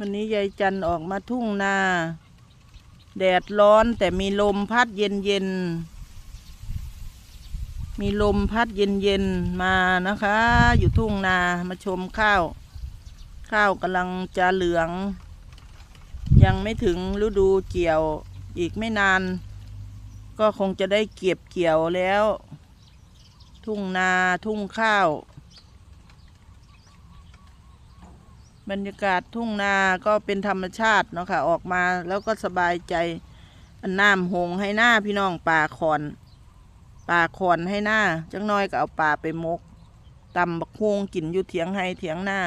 วันนี้ยายจันออกมาทุ่งนา แดดร้อนแต่มีลมพัดเย็นเย็น มีลมพัดเย็นเย็นมานะคะ อยู่ทุ่งนามาชมข้าว ข้าวกำลังจะเหลือง ยังไม่ถึงฤดูเกี่ยวอีกไม่นาน ก็คงจะได้เก็บเกี่ยวแล้ว ทุ่งนาทุ่งข้าว บรรยากาศทุ่งนาก็เป็นธรรมชาติเนาะค่ะ ออกมาแล้วก็สบายใจน้ำหงให้หน้าพี่น้องป่าคอนป่าคอนให้หน้าจังน้อยก็เอาป่าไปมกตำบักฮวงกินอยู่เถียงให้เถียงหน้า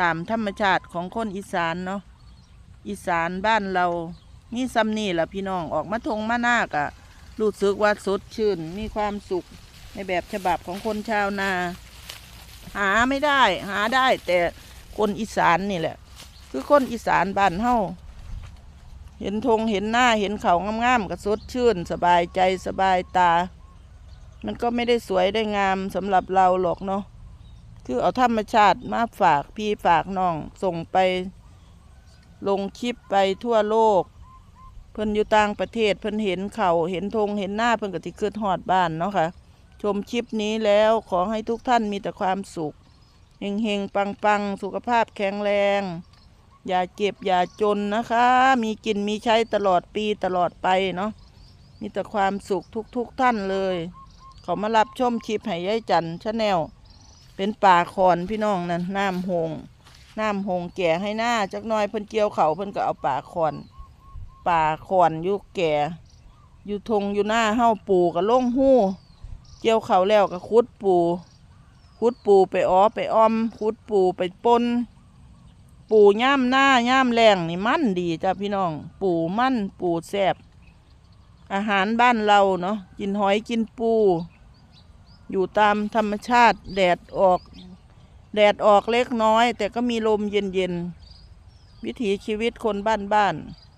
ตามธรรมชาติของคนอีสานเนาะอีสานบ้านเรามีซ้ำนี่แหละพี่น้องออกมาทงมาหน้ากะรู้สึกว่าสดชื่นมีความสุขในแบบฉบับของคนชาวนา หาไม่ได้ หาได้แต่ คนอีสานนี่แหละ คือคนอีสานบ้านเฮาเห็นธงเห็นหน้าเห็นเขางามๆก็สดชื่น สบายใจสบายตา มันก็ไม่ได้สวยได้งามสำหรับเราหรอกเนาะคือเอาธรรมชาติมาฝากพี่ฝากน้อง ส่งไป ลงคลิปไปทั่วโลก เพิ่นอยู่ต่างประเทศ เพิ่นเห็นเขาเห็นธงเห็นหน้าเพิ่นก็สิขึ้นฮอดบ้านเนาะค่ะ ชมคลิปนี้แล้วขอให้ทุกท่านมีแต่ความสุข เฮงเฮงปังปังๆสุขภาพแข็งแรง อย่าเจ็บอย่าจนนะคะ มีกินมีใช้ตลอดปีตลอดไปเนาะมีแต่ความสุขทุกๆทท่านเลยเขามารับชมคลิปให้ยายจันชาแนลเป็นป่าคอนพี่น้องนั่นน้ำหงน้ำหงแก่ให้หน้าจักน้อยเพิ่นเกี่ยวเขาเพิ่นก็เอาป่าคอนป่าคอนอยู่แก่อยู่ทงอยู่หน้าเฮาปูกับล่งหู้เกี่ยวเขาแล้วก็ขุดปู ขุดปูไปอ้อไปอ้อมขุดปูไปปนปูย่ามหน้าย่ามแรงนี่มั่นดีจ้ะพี่น้อง ปูมั่นปูแซบอาหารบ้านเราเนาะกินหอยกินปู อยู่ตามธรรมชาติแดดออก แดดออกเล็กน้อย แต่ก็มีลมเย็นๆวิถีชีวิตคนบ้าน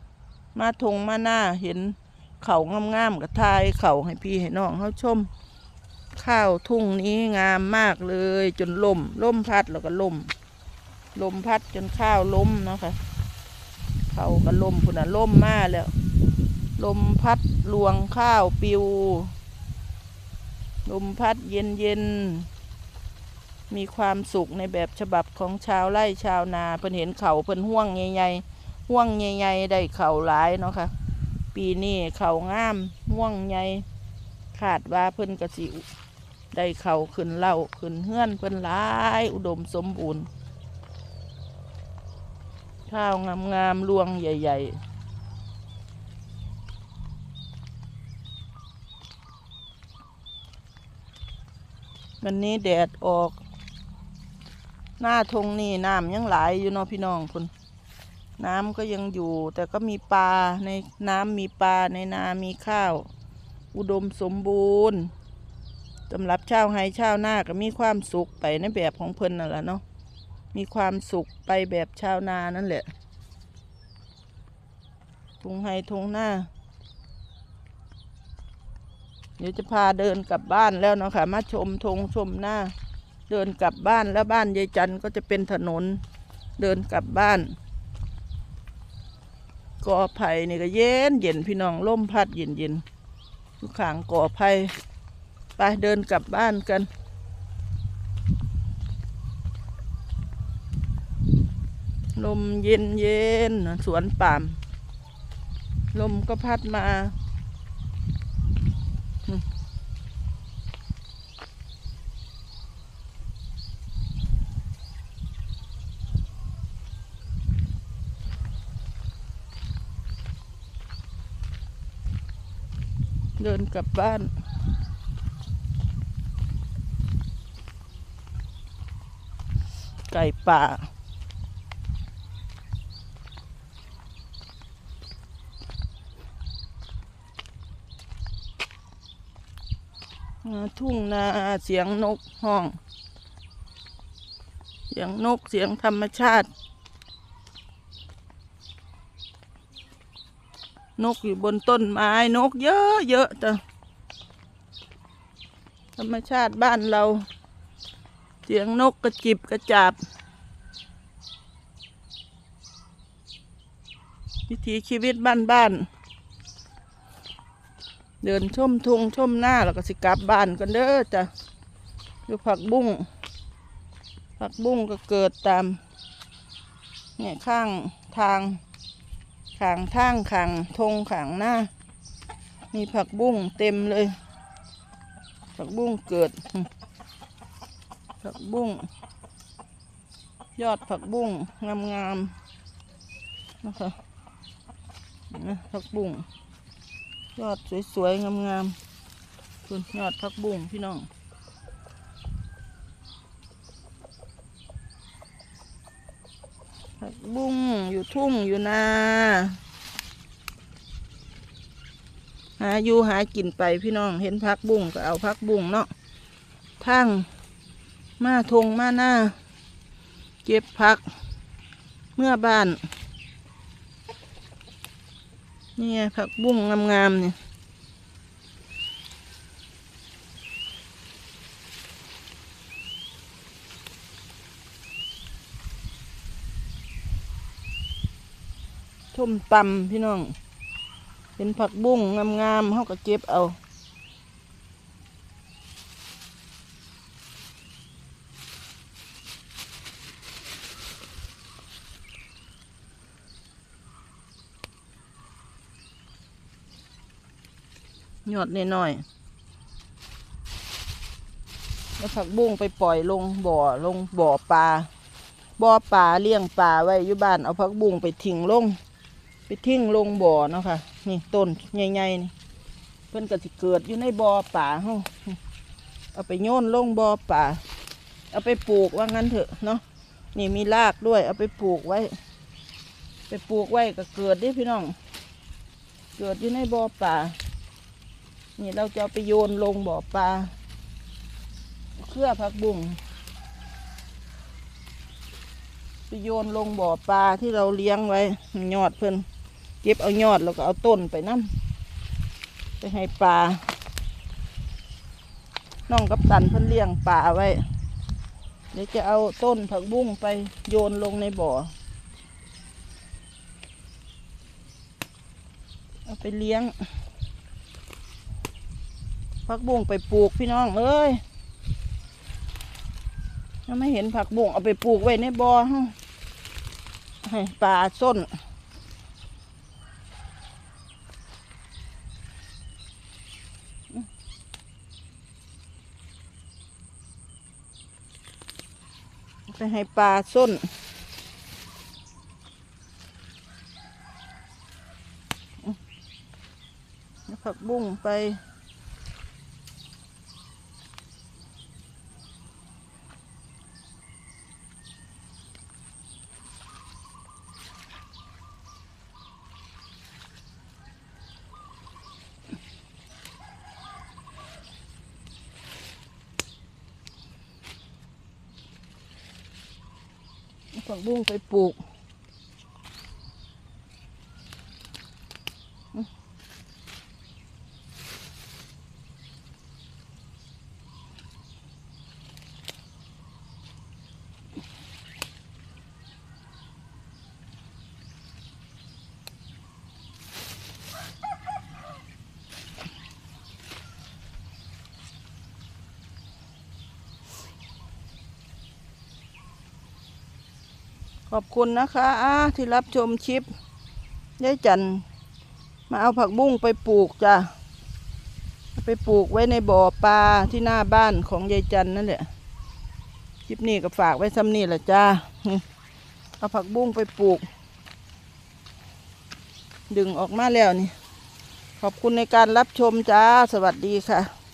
ๆมาทงมาหน้าเห็นเขางามๆกับทายเขาให้พี่ให้น้องเขาชม ข้าวทุ่งนี้งามมากเลย จนล่มล่มพัดแล้วก็ล่มลมพัดจนข้าวล้มเนาะค่ะเขาก็ลมพุ่นน่ะล่มมาแล้ว ลมพัดลวงข้าวปิว ลมพัดเย็นเย็นมีความสุขในแบบฉบับของชาวไร่ชาวนาเพิ่นเห็นเขาเพิ่นห่วงใหญ่ๆห่วงใหญ่ๆได้เขาหลายเนาะค่ะ ปีนี้เขางามห่วงใหญ่ขาดว่าเพิ่นกระสิ ได้เขาขึ้นเล่าขึ้นเฮื่อนเพิ่นหลาย อุดมสมบูรณ์ ข้าวงามๆรวงใหญ่ ๆวันนี้แดดออก หน้าทงนี่น้ำยังไหลายอยู่เนาะพี่น้องคุณน้ำก็ยังอยู่ แต่ก็มีปลาในน้ำมีปลาในนามีข้าว อุดมสมบูรณ์ สำหรับชาวไฮชาวนาก็มีความสุขไปในแบบของเพิ่นนั่นแหละเนาะมีความสุขไปแบบชาวนานั่นแหละทุงไฮทุงหน้า เดี๋ยวจะพาเดินกลับบ้านแล้วเนาะค่ะ มาชมธงชมหน้า เดินกลับบ้านแล้วบ้านยายจันก็จะเป็นถนน เดินกลับบ้านกอไผ่นี่ก็เย็นเย็นพี่น้องล่มพัดเย็นเย็นข้างกอไผ่ ไปเดินกลับบ้านกัน ลมเย็นเย็นสวนป่าม ลมก็พัดมาเดินกลับบ้าน ไก่ป่าอ่า ทุ่งนาเสียงนกห้อง เสียงนกเสียงธรรมชาติ นกอยู่บนต้นไม้นกเยอะเยอะจ้ะธรรมชาติบ้านเรา เสียงนกกระจิบกระจาบวิถีชีวิตบ้านๆ เดินชมทุ่งชมหน้าแล้วก็สิกลับบ้านกันเด้อจ้ะดูผักบุ้งผักบุ้งก็เกิดตาม เนี่ยข้างทางขางทางขางทงขางหน้า มีผักบุ้งเต็มเลย ผักบุ้งเกิด ผักบุ้ง ยอดผักบุ้งงามๆนะคะนะผักบุ้งยอดสวยๆงามๆคุณยอดผักบุ้งพี่น้องผักบุ้งอยู่ทุ่งอยู่นาหาอยู่หากินไปพี่น้องเห็นผักบุ้งก็เอาผักบุ้งเนาะทั้ง มาทงมาหน้า เก็บผัก เมื่อบ้าน นี่ไงผักบุ้งงามๆเนี่ยชมตำพี่น้อง เป็นผักบุ้งงามๆเขาก็เก็บเอา หยอดน้อยๆแล้วผักบุ้งไปปล่อยลงบ่อลงบ่อปลาบ่อปลาเลี้ยงปลาไว้อยู่บ้านเอาผักบุ้งไปทิ้งลง ไปทิ้งลงบ่อเนาะค่ะ นี่ต้นใหญ่ๆนี่เพิ่นก็สิเกิดอยู่ในบ่อป่าเฮาเอาไปโยนลงบ่อป่าเอาไปปลูกว่างั้นเถอะเนาะนี่มีรากด้วย เอาไปปลูกไว้ ไปปลูกไว้ก็เกิดดิพี่น้อง เกิดอยู่ในบ่อป่า นี่เราจะไปโยนลงบ่อปลาเครือผักบุ้งไปโยนลงบ่อปลาที่เราเลี้ยงไว้ยอดเพิ่นเก็บเอายอดแล้วก็เอาต้นไปน้ำไปให้ปลาน้องกับตันเพิ่นเลี้ยงปลาไว้ เดี๋ยวจะเอาต้นผักบุ้งไปโยนลงในบ่อ เอาไปเลี้ยง ผักบุ้งไปปลูกพี่น้องเอ้ยยังไม่เห็นผักบุ้งเอาไปปลูกไว้ในบ่อให้ปลาส้น ไปให้ปลาส้นผักบุ้งไป ผักบุ้งไปปลูก ขอบคุณนะคะที่รับชมคลิปยายจันมาเอาผักบุ้งไปปลูกจ้ะเอาไปปลูกไว้ในบ่อปลาที่หน้าบ้านของยายจันนั่นแหละคลิปนี้ก็ฝากไว้ซ้ำนี่แหละจ้าเอาผักบุ้งไปปลูก ดึงออกมาแล้วนี่ ขอบคุณในการรับชมจ้า สวัสดีค่ะ